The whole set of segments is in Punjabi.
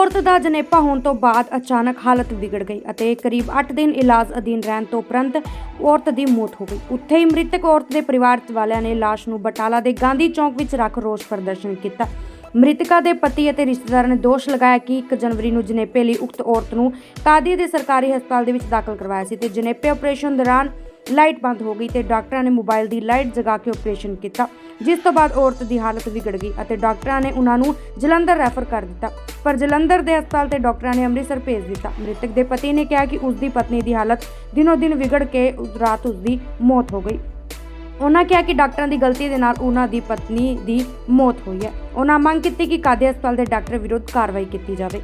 ਔਰਤ ਦਾ ਜਨੇਪਾ ਹੋਣ ਤੋਂ ਬਾਅਦ ਅਚਾਨਕ ਹਾਲਤ ਵਿਗੜ ਗਈ ਅਤੇ ਕਰੀਬ 8 ਦਿਨ ਇਲਾਜ ਅਧੀਨ ਰਹਿਣ ਤੋਂ ਉਪਰੰਤ ਔਰਤ ਦੀ ਮੌਤ ਹੋ ਗਈ। ਉੱਥੇ ਹੀ ਮ੍ਰਿਤਕ ਔਰਤ ਦੇ ਪਰਿਵਾਰ ਵਾਲਿਆਂ ਨੇ ਲਾਸ਼ ਨੂੰ ਬਟਾਲਾ ਦੇ ਗਾਂਧੀ ਚੌਂਕ ਵਿੱਚ ਰੱਖ ਰੋਸ ਪ੍ਰਦਰਸ਼ਨ ਕੀਤਾ। ਮ੍ਰਿਤਕਾ ਦੇ ਪਤੀ ਅਤੇ ਰਿਸ਼ਤੇਦਾਰਾਂ ਨੇ ਦੋਸ਼ ਲਗਾਇਆ ਕਿ 1 ਜਨਵਰੀ ਨੂੰ ਜਨੇਪੇ ਲਈ ਉਕਤ ਔਰਤ ਨੂੰ ਕਾਦੀ ਦੇ ਸਰਕਾਰੀ ਹਸਪਤਾਲ ਦੇ ਵਿੱਚ ਦਾਖਲ ਕਰਵਾਇਆ ਸੀ ਤੇ ਜਨੇਪੇ ਆਪਰੇਸ਼ਨ ਦੌਰਾਨ ਲਾਈਟ ਬੰਦ ਹੋ ਗਈ ਤੇ ਡਾਕਟਰਾਂ ਨੇ ਮੋਬਾਈਲ ਦੀ ਲਾਈਟ ਜਗਾ ਕੇ ਆਪਰੇਸ਼ਨ ਕੀਤਾ। ਜਿਸ ਤੋਂ ਬਾਅਦ ਔਰਤ ਦੀ ਹਾਲਤ ਵਿਗੜ ਗਈ ਅਤੇ ਡਾਕਟਰਾਂ ਨੇ ਉਹਨਾਂ ਨੂੰ ਜਲੰਧਰ ਰੈਫਰ ਕਰ ਦਿੱਤਾ। ਪਰ ਜਲੰਧਰ ਦੇ ਹਸਪਤਾਲ ਤੇ ਡਾਕਟਰਾਂ ਨੇ ਅੰਮ੍ਰਿਤਸਰ ਭੇਜ ਦਿੱਤਾ। ਮ੍ਰਿਤਕ ਦੇ ਪਤੀ ਨੇ ਕਿਹਾ ਕਿ ਉਸ ਦੀ ਪਤਨੀ ਦੀ ਹਾਲਤ ਦਿਨੋ ਦਿਨ ਵਿਗੜ ਕੇ ਰਾਤ ਉਸ ਦੀ ਮੌਤ ਹੋ ਗਈ। ਉਹਨਾਂ ਕਿਹਾ ਕਿ ਡਾਕਟਰਾਂ ਦੀ ਗਲਤੀ ਦੇ ਨਾਲ ਉਹਨਾਂ ਦੀ ਪਤਨੀ ਦੀ ਮੌਤ ਹੋਈ ਹੈ। ਉਹਨਾਂ ਮੰਗ ਕੀਤੀ ਕਿ ਕਾਦੇ ਹਸਪਤਾਲ ਦੇ ਡਾਕਟਰ ਵਿਰੁੱਧ ਕਾਰਵਾਈ ਕੀਤੀ ਜਾਵੇ।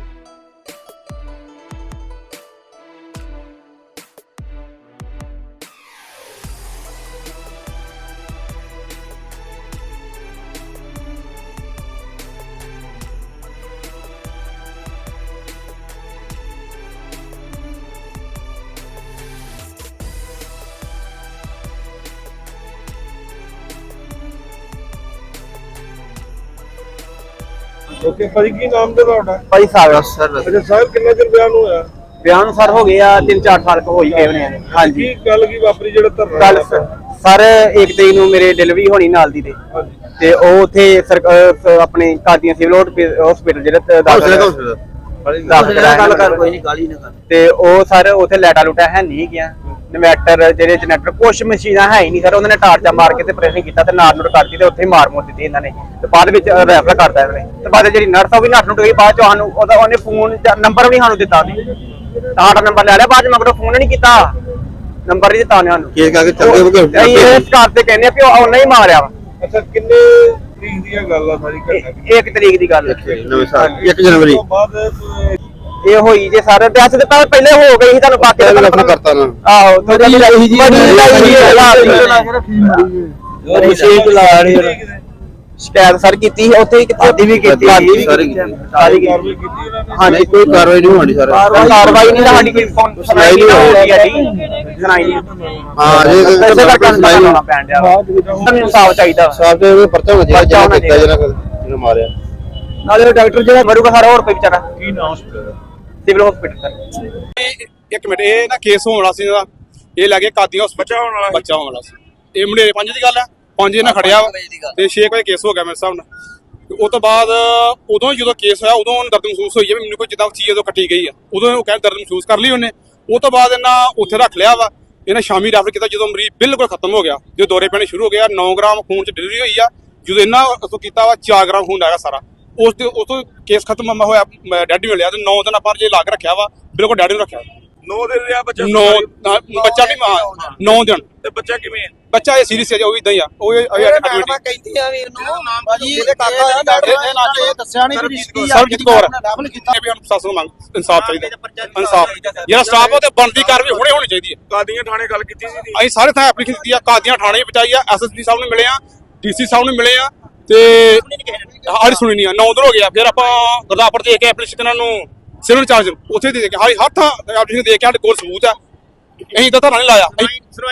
ਓਕੇ ਭਾਜੀ ਕੀ ਨਾਮ ਤੇ ਤੁਹਾਡਾ? ਭਾਈ ਸਾਹਿਬ ਸਰ। ਅੱਛਾ ਸਾਹਿਬ ਕਿੰਨਾ ਚਿਰ ਬਿਆਨ ਹੋਇਆ? ਬਿਆਨ ਸਰ ਹੋ ਗਏ ਆ 3-4 ਸਾਲ ਕੁ ਹੋਈ ਗਏ ਹੋਣੇ ਆ। ਹਾਂਜੀ। ਕੀ ਗੱਲ ਕੀ ਵਾਪਰੀ ਜਿਹੜਾ ਧਰਨਾ ਕੱਲ? ਸਰ ਇੱਕ ਤਰੀਕ ਨੂੰ ਮੇਰੇ ਡਿਲੀਵਰੀ ਹੋਣੀ ਨਾਲ ਦੀ ਤੇ। ਤੇ ਉਹ ਉਥੇ ਆਪਣੇ ਕਾਦੀਆਂ ਸਿਵਲ ਹਸਪੀਟਲ ਜਿਹੜਾ ਦਾਖਲ ਦਾਖਲ ਕਰਾਇਆ। ਕੋਈ ਨਹੀਂ ਗਾਲੀ ਨਾ ਕਰ। ਤੇ ਉਹ ਸਰ ਉਥੇ ਲੈਟਾ ਲੂਟਾ ਹੈ ਨਹੀਂ ਗਿਆ। ਇਨਵੈਟਰ ਜਿਹੜੇ ਜਨਰੇਟਰ ਕੁਛ ਮਸ਼ੀਨਾਂ ਹੈ ਹੀ ਨਹੀਂ ਸਰ ਉਹਨਾਂ ਨੇ ਟਾਰਚਾ ਮਾਰ ਕੇ ਤੇ ਪ੍ਰੈਸਿੰਗ ਕੀਤਾ ਤੇ ਨਾੜ ਨੂੰ ਕੱਢਤੀ ਤੇ ਉੱਥੇ ਹੀ ਮਾਰ ਮੋਰ ਦਿੱਤੀ ਇਹਨਾਂ ਨੇ। ਤੇ ਬਾਅਦ ਵਿੱਚ ਰੈਫਰ ਕਰਤਾ ਇਹਨਾਂ ਨੇ। ਤੇ ਬਾਅਦ ਜਿਹੜੀ ਨਰਸ ਉਹ ਵੀ ਨੱਠ ਨੂੰ ਗਈ ਬਾਅਦ ਚ ਸਾਨੂੰ ਉਹਦਾ ਉਹਨੇ ਫੋਨ ਨੰਬਰ ਵੀ ਨਹੀਂ ਸਾਨੂੰ ਦਿੱਤਾ ਉਹਨੇ ਸਾਡਾ ਨੰਬਰ ਲੈ ਲਿਆ ਬਾਅਦ ਚ ਮਗਰੋਂ ਫੋਨ ਨਹੀਂ ਕੀਤਾ। ਨੰਬਰ ਨਹੀਂ ਦਿੱਤਾ ਉਹਨੇ ਸਾਨੂੰ। ਕੇਸ ਕਰਕੇ ਚੱਲ ਗਏ ਉਹ- ਅਸੀਂ ਇਸ ਕਾਰ ਤੇ ਕਹਿੰਦੇ ਆ ਕਿ ਉਹ ਉਹਨੇ ਹੀ ਮਾਰਿਆ ਵਾ। ਅੱਛਾ ਕਿੰਨੇ ਤਰੀਕ ਦੀ ਗੱਲ ਆ ਸਾਰੀ ਘਟਨਾ ਇੱਕ ਤਰੀਕ ਦੀ ਗੱਲ ਹੈ ਨਵੇਂ ਸਾਲ 1 ਜਨਵਰੀ ਤੋਂ ਬਾਅਦ ਇਹ ਹੋਈ ਜੇ ਸਾਰੇ ਤਾਂ ਪਹਿਲਾਂ- ਪਹਿਲੇ ਹੋ ਗਈ ਸੀ ਤੁਹਾਨੂੰ ਬਾਕੀ ਦਾ ਪਹਿਲਾਂ ਤੁਹਾਨੂੰ ਕਰਤਾ ਨਾ। ਆਹੋ ਥੋੜੀ ਜਿਹੀ ਜੀ- ਬੜੀ ਲਾਈ ਜੀ ਹਾਲਾਤ ਦੀ। ਮਸ਼ੀਨ ਲਾ ਰਹੀ ਸ਼ਿਕਾਇਤ ਸਰ ਕੀਤੀ ਸੀ, ਉੱਥੇ ਹੀ ਕੀਤੀ ਸਾਡੀ ਵੀ ਕੀਤੀ, ਵੀ ਸਾਰੀ ਕੀਤੀ। ਸਾਰੀ ਕੀਤੀ। ਹਾਂਜੀ ਕੋਈ ਕਾਰਵਾਈ ਨਹੀਂ ਹੋਣੀ ਸਰ। ਕਾਰਵਾਈ ਨਹੀਂ ਸਾਡੀ ਕੋਈ ਫੋਨ ਸੁਣਾਈ ਨਹੀਂ ਹੋਈ ਸਾਡੀ। ਸੁਣਾਈ ਨਹੀਂ ਹਾਂ ਜੇ ਇਸੇ ਕਰਕੇ ਕੋਈ ਸੁਣਾਈ ਸੁਣਾਈ ਪੈਣ ਡਿਆ। ਵਾ ਸਾਨੂੰ ਇਨਸਾਫ ਚਾਹੀਦਾ। ਵਾ। ਸਾਹਿਬ ਦੇ ਪਰਚਾ ਹੋਣਾ ਚਾਹੀਦਾ ਪਰਚਾ ਹੋਣਾ ਜਿਹੜਾ ਕੀਤਾ ਜਿਹੜਾ ਜਿਹਨੂੰ ਮਾਰਿਆ। ਨਾਲੇ ਉਹ ਡਾਕਟਰ ਜਿਹੜਾ ਮਰੂਗਾ ਸਾਰਾ ਹੋਰ ਕੋਈ ਵਿਚਾਰਾ ਕੀ ਨਾਮ ਹਸਪੀਟਲ ਸਿਵਲ ਹਸਪੀਟਲ ਸਰ। ਇੱਕ ਮਿੰਟ ਇਹ ਨਾ ਕੇਸ ਹੋਣ ਵਾਲਾ ਸੀ ਇਹਦਾ। ਇਹ ਲੱਗੇ ਕਾਦੀਆਂ ਹਸਪਤਾਲ ਬੱਚਾ ਹੋਣ ਵਾਲਾ। ਬੱਚਾ ਹੋਣ ਵਾਲਾ ਸੀ। ਇਹ ਮੁੰਡੇ ਪੰਜ ਦੀ ਗੱਲ ਹੈ। ਪੰਜ ਇਹਨਾਂ ਖੜਿਆ। ਤੇ 6 ਵਜੇ ਕੇਸ ਹੋ ਗਿਆ ਮੇਰੇ ਹਿਸਾਬ ਨਾਲ। ਉਹ ਤੋਂ ਬਾਅਦ ਉਦੋਂ ਜਦੋਂ ਕੇਸ ਹੋਇਆ ਉਦੋਂ ਉਹਨੂੰ ਦਰਦ ਮਹਿਸੂਸ ਹੋਈ ਹੈ ਮੈਨੂੰ ਕੋਈ ਜਿੱਦਾਂ ਚੀਜ਼ ਉਦੋਂ ਕੱਟੀ ਗਈ ਆ। ਉਦੋਂ ਉਹ ਕਹਿੰਦਾ ਦਰਦ ਮਹਿਸੂਸ ਕਰ ਲਈ ਉਹਨੇ। ਉਹ ਤੋਂ ਬਾਅਦ ਇਹਨਾਂ ਉੱਥੇ ਰੱਖ ਲਿਆ ਵਾ। ਇਹਨੇ ਸ਼ਾਮੀ ਰੈਫਰ ਕੀਤਾ ਜਦੋਂ ਮਰੀਜ਼ ਬਿਲਕੁਲ ਖਤਮ ਹੋ ਗਿਆ। ਜਦੋਂ ਦੌਰੇ ਪੈਣੇ ਸ਼ੁਰੂ ਹੋ ਗਿਆ 9 ਗ੍ਰਾਮ ਖੂਨ ਚ ਡਿਲੀਵਰੀ ਹੋਈ ਆ। ਜਦੋਂ ਇਹਨਾਂ ਤੋਂ ਕੀਤਾ ਵਾ 4 ਗ੍ਰਾਮ ਖੂਨ ਆਇਆ ਸਾਰਾ। ਉਸ ਦੇ ਉਸ ਤੋਂ ਕੇਸ ਖਤਮ ਹੋਇਆ ਡੈਡੀ ਮਿਲਿਆ ਤੇ 9 ਦਿਨ ਆਪਾਂ ਜੇ ਲਾ ਕੇ ਰੱਖਿਆ ਵਾ ਬਿਲਕੁਲ ਡੈਡੀ ਨੂੰ ਰੱਖਿਆ। 9 ਦਿਨ ਰਿਹਾ ਬੱਚਾ ਵੀ 9 ਦਿਨ। ਤੇ ਬੱਚਾ ਕਿਵੇਂ ਹੈ? ਬੱਚਾ ਇਹ ਸੀਰੀਅਸ ਹੈ ਜੀ, ਉਹ ਵੀ ਇਦਾਂ ਹੀ ਆ ਉਹ ਐਡਮਿਟ ਕਹਿੰਦੀ ਆ ਵੀ ਇਹਨੂੰ ਭਾਜੀ ਇਹਦੇ ਕਾਕਾ ਆ ਮੈਡਮ ਇਹ ਦੱਸਿਆ ਨਹੀਂ ਵੀ ਰਿਸ਼ਤੀ ਸਰਬਜੀਤ ਕੌਰ। ਕੀਤਾ ਵੀ ਹੁਣ ਪ੍ਰਸ਼ਾਸਨ ਨੂੰ ਮੰਗ ਇਨਸਾਫ ਚਾਹੀਦਾ ਇਨਸਾਫ। ਜਿਹੜਾ ਸਟਾਫ ਉਹ ਤੇ ਬਣਦੀ ਕਾਰਵਾਈ ਹੁਣੇ ਹੋਣੀ ਚਾਹੀਦੀ ਹੈ। ਕਾਦੀਆਂ ਥਾਣੇ ਗੱਲ ਕੀਤੀ ਸੀ ਅਸੀਂ ਸਾਰੇ ਥਾਂ ਐਪਲੀਕੇਸ਼ਨ ਦਿੱਤੀ ਆ ਕਾਦੀਆਂ ਥਾਣੇ ਪਹੁੰਚਾਈ ਆ ਐਸਐਸਪੀ ਸਾਹਿਬ ਨੂੰ ਮਿਲੇ ਆ ਡੀਸੀ ਸਾਹਿਬ ਨੂੰ ਮਿਲੇ ਆ ਤੇ ਹਾਰੀ ਸੁਣੀ ਨਹੀਂ ਆ। ਨੌ ਦਿਨ ਹੋ ਗਿਆ ਫਿਰ ਆਪਾਂ ਗੁਰਦਾਸਪੁਰ ਦੇ ਕੇ ਐਪਲੀਕੇਸ਼ਨ ਨੂੰ ਸਿਵਲ ਚਾਰਜ ਉੱਥੇ ਦੇ ਕੇ। ਹਾਰੀ ਹਰ ਥਾਂ ਐਪਲੀਕੇਸ਼ਨ ਦੇ ਕੇ ਸਾਡੇ ਕੋਲ ਸਬੂਤ ਆ। ਅਸੀਂ ਤਾਂ ਧਰਨਾ ਨਹੀਂ ਲਾਇਆ।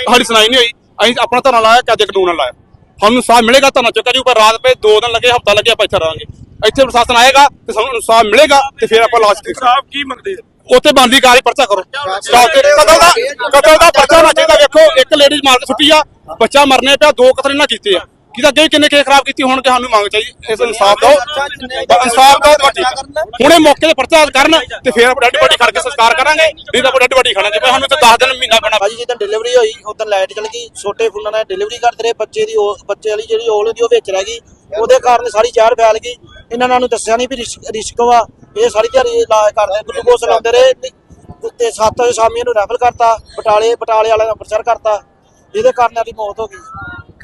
ਸਾਡੀ ਸੁਣਾਈ ਨਹੀਂ ਹੋਈ। ਅਸੀਂ ਆਪਣਾ ਧਰਨਾ ਲਾਇਆ ਕਿ ਅੱਜ ਕਾਨੂੰਨ ਨਾਲ ਲਾਇਆ। ਸਾਨੂੰ ਇਨਸਾਫ ਮਿਲੇਗਾ ਧਰਨਾ ਚੁੱਕਾ ਜੀ ਉੱਪਰ ਰਾਤ ਪਏ ਦੋ ਦਿਨ ਲੱਗੇ ਹਫਤਾ ਲੱਗਿਆ ਆਪਾਂ ਇੱਥੇ ਰਹਾਂਗੇ ਇੱਥੇ ਪ੍ਰਸ਼ਾਸਨ ਆਏਗਾ ਤੇ ਸਾਨੂੰ ਇਨਸਾਫ ਮਿਲੇਗਾ ਤੇ ਫਿਰ ਆਪਾਂ ਲਾਸ਼ ਦੇ ਸਾਹਿਬ ਕੀ ਮੰਗਦੇ ਉੱਥੇ ਬੰਦੀ ਕਾਰੀ ਪਰਚਾ ਕਰੋ। ਕਤਲ ਦਾ ਕਤਲ ਦਾ ਪਰਚਾ ਹੋਣਾ ਚਾਹੀਦਾ। ਵੇਖੋ ਇੱਕ ਲੇਡੀਜ਼ ਮਾਰ ਕੇ ਸੁੱਟੀ ਆ। ਬੱਚਾ ਮਰਨੇ ਪਿਆ ਦੋ ਕਤਲ ਇਹਨਾਂ ਕੀਤੇ ਆ। ਕਿਦਾ ਅੱਗੇ ਕਿੰਨੇ ਕੇਸ ਖਰਾਬ ਕੀਤੀ ਹੁਣ ਸਾਨੂੰ ਮੰਗ ਚਾਹੀਦੀ, ਇਸ ਇਨਸਾਫ ਦਿਓ ਇਨਸਾਫ ਦਿਓ ਤਾਂ ਹੁਣੇ ਮੌਕੇ ਤੇ ਪਰਚਾ ਕਰਨ ਤੇ ਫਿਰ ਆਪਾਂ ਡੈਡ ਬੋਡੀ ਖੜ ਕੇ ਸੰਸਕਾਰ ਕਰਾਂਗੇ, ਨਹੀਂ ਤਾਂ ਆਪਾਂ ਡੈਡ ਬੋਡੀ ਖਾਣਾਂਗੇ ਭਾਈ ਸਾਨੂੰ ਤਾਂ 10 ਦਿਨ ਮਹੀਨਾ ਪੈਣਾ। ਭਾਜੀ ਜਿੱਦਾਂ ਡਿਲੀਵਰੀ ਹੋਈ ਉਦੋਂ ਲਾਈਟ ਚਲ ਗਈ, ਛੋਟੇ ਫੁੱਲਾਂ ਨਾਲ ਡਿਲੀਵਰੀ ਕਰਦੇ ਰਹੇ, ਬੱਚੇ ਦੀ ਬੱਚੇ ਵਾਲੀ ਜਿਹੜੀ ਔਲ ਹੁੰਦੀ ਉਹ ਵਿੱਚ ਰਹਿ ਗਈ। ਉਹਦੇ ਕਾਰਨ ਸਾਰੀ ਜ਼ਹਿਰ ਫੈਲ ਗਈ। ਇਹਨਾਂ ਨੂੰ ਦੱਸਿਆ ਨਹੀਂ ਵੀ ਰਿਸਕ ਵਾ। ਇਹ ਸਾਰੀ ਦਿਹਾੜੀ ਇਲਾਜ ਕਰਦੇ ਗਲੂਕੋਸ ਲਾਉਂਦੇ ਰਹੇ। ਤੇ 7 ਵਜੇ ਸ਼ਾਮੀ ਇਹਨੂੰ ਰੈਫਰ ਕਰਤਾ, ਬਟਾਲੇ ਬਟਾਲੇ ਵਾਲਿਆਂ ਨੇ ਅੰਮ੍ਰਿਤਸਰ ਕਰਤਾ। ਇਹਦੇ ਕਾਰਨ ਇਹਦੀ ਮੌਤ ਹੋ ਗਈ।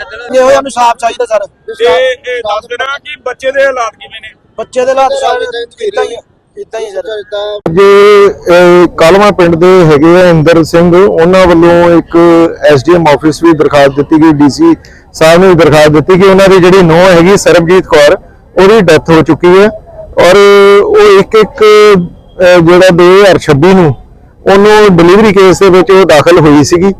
ਇਹੋ ਜਿਹਾ ਇਨਸਾਫ ਚਾਹੀਦਾ ਸਰ। ਤੇ ਇਹ ਦੱਸ ਦੇਣਾ ਕਿ ਬੱਚੇ ਦੇ ਹਾਲਾਤ ਕਿਵੇਂ ਨੇ? ਬੱਚੇ ਦੇ ਹਾਲਾਤ ਸਾਰੇ ਇਦਾਂ ਹੀ ਇਦਾਂ ਹੀ ਸਰ। ਜੇ ਕਾਲਮਾ ਪਿੰਡ ਦੇ ਹੈਗੇ ਆ ਇੰਦਰ ਸਿੰਘ ਉਹਨਾਂ ਵੱਲੋਂ ਇੱਕ ਐਸਡੀਐਮ ਆਫਿਸ ਵੀ ਦਰਖਾਸਤ ਦਿੱਤੀ ਗਈ ਡੀਸੀ ਸਾਹਿਬ ਨੂੰ ਵੀ ਦਰਖਾਸਤ ਦਿੱਤੀ ਕਿ ਉਹਨਾਂ ਦੀ ਜਿਹੜੀ ਨੌ ਹੈਗੀ ਸਰਬਜੀਤ ਕੌਰ ਉਹਦੀ ਡੈਥ ਹੋ ਚੁੱਕੀ ਹੈ। ਔਰ ਉਹ ਇੱਕ ਇੱਕ ਜਿਹੜਾ 2026 ਨੂੰ ਉਹਨੂੰ ਡਿਲੀਵਰੀ ਕੇਸ ਦੇ ਵਿੱਚ ਉਹ ਦਾਖਲ ਹੋਈ ਸੀਗੀ।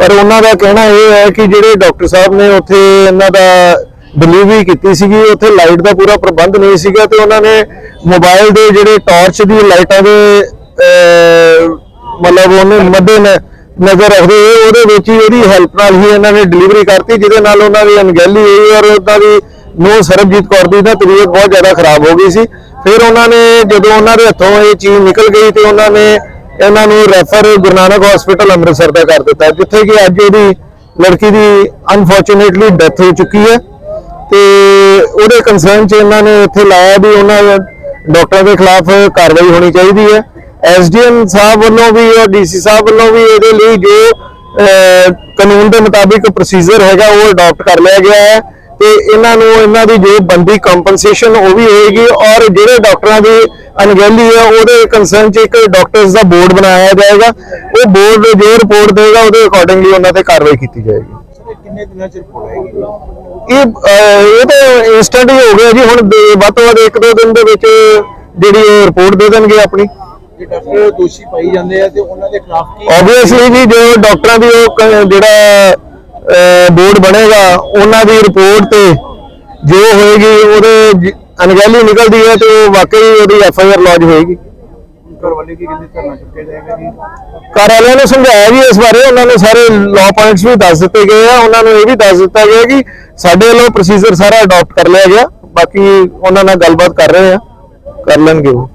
ਪਰ ਉਹਨਾਂ ਦਾ ਕਹਿਣਾ ਇਹ ਹੈ ਕਿ ਜਿਹੜੇ ਡਾਕਟਰ ਸਾਹਿਬ ਨੇ ਉੱਥੇ ਇਹਨਾਂ ਦਾ ਡਿਲੀਵਰੀ ਕੀਤੀ ਸੀਗੀ, ਉੱਥੇ ਲਾਈਟ ਦਾ ਪੂਰਾ ਪ੍ਰਬੰਧ ਨਹੀਂ ਸੀਗਾ ਤੇ ਉਹਨਾਂ ਨੇ ਮੋਬਾਈਲ ਦੇ ਜਿਹੜੇ ਟਾਰਚ ਦੀ ਲਾਈਟਾਂ ਦੇ ਮਤਲਬ ਉਹਨੇ ਮੱਦੇ ਨਜ਼ਰ ਰੱਖਦੇ ਹੋਏ ਉਹਦੇ ਵਿੱਚ ਹੀ ਉਹਦੀ ਹੈਲਪ ਨਾਲ ਹੀ ਇਹਨਾਂ ਨੇ ਡਿਲੀਵਰੀ ਕਰਤੀ, ਜਿਹਦੇ ਨਾਲ ਉਹਨਾਂ ਦੀ ਅਣਗਹਿਲੀ ਹੋਈ ਔਰ ਉਹਨਾਂ ਦੀ ਨੂੰ ਸਰਬਜੀਤ ਕੌਰ ਦੀ ਤਾਂ ਤਬੀਅਤ ਬਹੁਤ ਜ਼ਿਆਦਾ ਖਰਾਬ ਹੋ ਗਈ ਸੀ। ਫਿਰ ਉਹਨਾਂ ਨੇ ਜਦੋਂ ਉਹਨਾਂ ਦੇ ਹੱਥੋਂ ਇਹ ਚੀਜ਼ ਨਿਕਲ ਗਈ ਤੇ ਉਹਨਾਂ ਨੇ ਇਹਨਾਂ ਨੂੰ ਰੈਫਰ ਗੁਰੂ ਨਾਨਕ ਹਸਪੀਟਲ ਅੰਮ੍ਰਿਤਸਰ ਦਾ ਕਰ ਦਿੱਤਾ ਜਿੱਥੇ ਕਿ ਅੱਜ ਉਹਦੀ ਲੜਕੀ ਦੀ ਅਨਫੋਰਚੂਨੇਟਲੀ ਡੈਥ ਹੋ ਚੁੱਕੀ ਹੈ ਤੇ ਉਹਦੇ ਕੰਸਰਨ ਚ ਇਹਨਾਂ ਨੇ ਇੱਥੇ ਲਾਇਆ ਵੀ ਉਹਨਾਂ ਡਾਕਟਰਾਂ ਦੇ ਖਿਲਾਫ ਕਾਰਵਾਈ ਹੋਣੀ ਚਾਹੀਦੀ ਹੈ। ਐਸਡੀਐਮ ਸਾਹਿਬ ਵੱਲੋਂ ਵੀ ਔਰ ਡੀਸੀ ਸਾਹਿਬ ਵੱਲੋਂ ਵੀ ਇਹਦੇ ਲਈ ਜੋ ਕਾਨੂੰਨ ਦੇ ਮੁਤਾਬਿਕ ਪ੍ਰੋਸੀਜਰ ਹੈਗਾ, ਉਹ ਅਡਾਪਟ ਕਰ ਲਿਆ ਗਿਆ ਹੈ। ਤੇ ਇਹਨਾਂ ਨੂੰ ਇਹਨਾਂ ਦੀ ਜੋ ਬੰਦੀ ਕੰਪਨਸੇਸ਼ਨ ਉਹ ਵੀ ਹੋਏਗੀ ਔਰ ਜਿਹੜੇ ਡਾਕਟਰਾਂ ਦੀ ਅਣਗਹਿਲੀ ਹੈ ਉਹਦੇ ਕੰਸਰਨ ਚ ਇੱਕ ਡਾਕਟਰਸ ਦਾ ਬੋਰਡ ਬਣਾਇਆ ਜਾਏਗਾ। ਉਹ ਬੋਰਡ ਜੋ ਰਿਪੋਰਟ ਦੇਗਾ ਉਹਦੇ ਅਕੋਰਡਿੰਗਲੀ ਉਹਨਾਂ ਤੇ ਕਾਰਵਾਈ ਕੀਤੀ ਜਾਏਗੀ। ਕਿੰਨੇ ਦਿਨਾਂ ਚ ਰਿਪੋਰਟ ਆਏਗੀ? ਇਹ ਇਹ ਤਾਂ ਇਨਸਟੈਂਟ ਹੀ ਹੋ ਗਿਆ ਜੀ ਹੁਣ ਵੱਧ ਤੋਂ ਵੱਧ ਇੱਕ ਦੋ ਦਿਨ ਦੇ ਵਿੱਚ ਜਿਹੜੀ ਉਹ ਰਿਪੋਰਟ ਦੇ ਦੇਣਗੇ ਆਪਣੀ। ਜੇ ਡਾਕਟਰ ਦੋਸ਼ੀ ਪਾਈ ਜਾਂਦੇ ਆ ਤੇ ਉਹਨਾਂ ਦੇ ਖਿਲਾਫ ਕੀ ਆਬਵੀਅਸਲੀ ਜੀ ਜੋ ਡਾਕਟਰਾਂ ਦੀ ਉਹ ਜਿਹੜਾ ਬੋਰਡ ਬਣੇਗਾ, ਉਹਨਾਂ ਦੀ ਰਿਪੋਰਟ ਤੇ ਜੋ ਹੋਏਗੀ, ਉਹਦੇ ਅਣਗਹਿਲੀ ਨਿਕਲਦੀ ਹੈ ਤੇ ਉਹ ਵਾਕਈ ਉਹਦੀ ਐਫ ਆਈ ਆਰ ਲੌਜ ਹੋਏਗੀ। ਘਰ ਘਰ ਵਾਲਿਆਂ ਨੂੰ ਸਮਝਾਇਆ ਵੀ ਇਸ ਬਾਰੇ, ਉਹਨਾਂ ਨੇ ਸਾਰੇ ਲਾਅ ਪੁਆਇੰਟਸ ਵੀ ਦੱਸ ਦਿੱਤੇ ਗਏ ਆ, ਉਹਨਾਂ ਨੂੰ ਇਹ ਵੀ ਦੱਸ ਦਿੱਤਾ ਗਿਆ ਕਿ ਸਾਡੇ ਵੱਲੋਂ ਪ੍ਰੋਸੀਜਰ ਸਾਰਾ ਅਡਾਪਟ ਕਰ ਲਿਆ ਗਿਆ, ਬਾਕੀ ਉਹਨਾਂ ਨਾਲ ਗੱਲਬਾਤ ਕਰ ਰਹੇ ਆ, ਕਰ ਲੈਣਗੇ ਉਹ।